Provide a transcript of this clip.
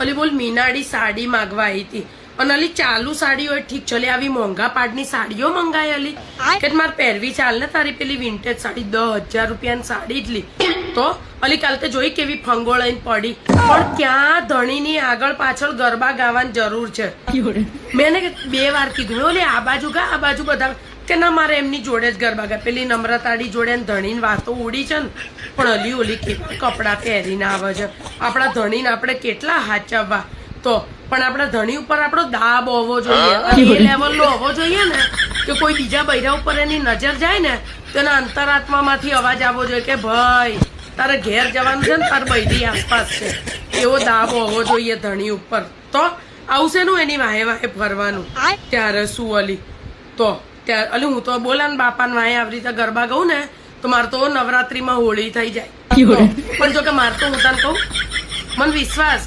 ઓલી બોલ મીનાડી સાડી માગવા આવી હતી. અને અલી ચાલુ સાડી હોય ઠીક છે આવી મોંઘા પાડની સાડીઓ મંગાય અલી. કે મારે પહેરવી ચાલ ને તારી પેલી વિન્ટેજ સાડી દસ હજાર રૂપિયાની સાડી જ લી. તો અલી કાલ તે જોઈ કેવી ફંગોળાઈને પડી. પણ ક્યાં ધણીની આગળ પાછળ ગરબા ગાવાની જરૂર છે? મેં બે વાર કીધું ઓલી આ બાજુ ગા આ બાજુ બધા કે ના મારે એમની જોડે જ ગરબા ગયા. પેલી નમ્રતાડી જોડે ને ધણીની વાતો ઉડી છે ને પણ અલી ઓલી કેટલા કપડાં પહેરીને આવે છે. આપણા ધણીને આપણે કેટલા હાચવવા. તો પણ આપણા ધણી ઉપર આપણો દાબ હોવો જોઈએ. એ એ લેવલનો હોવો જોઈએ ને કે કોઈ બીજા બૈરા ઉપર એની નજર જાય ને તો એના અંતરાત્મામાંથી અવાજ આવવો જોઈએ કે ભાઈ તારે ઘેર જવાનું છે ને તાર બૈરી આસપાસ છે. એવો દાબ હોવો જોઈએ ધણી ઉપર. તો આવશે નું એની વાહે વાહે ફરવાનું. ત્યારે શું અલી? તો ત્યારે અલી હું તો બોલા ને બાપાને વાય આવી રીતે ગરબા ગઉં ને તો મારે તો નવરાત્રીમાં હોળી થઈ જાય. પણ જો કે મારે તો હું તને કહું મને વિશ્વાસ.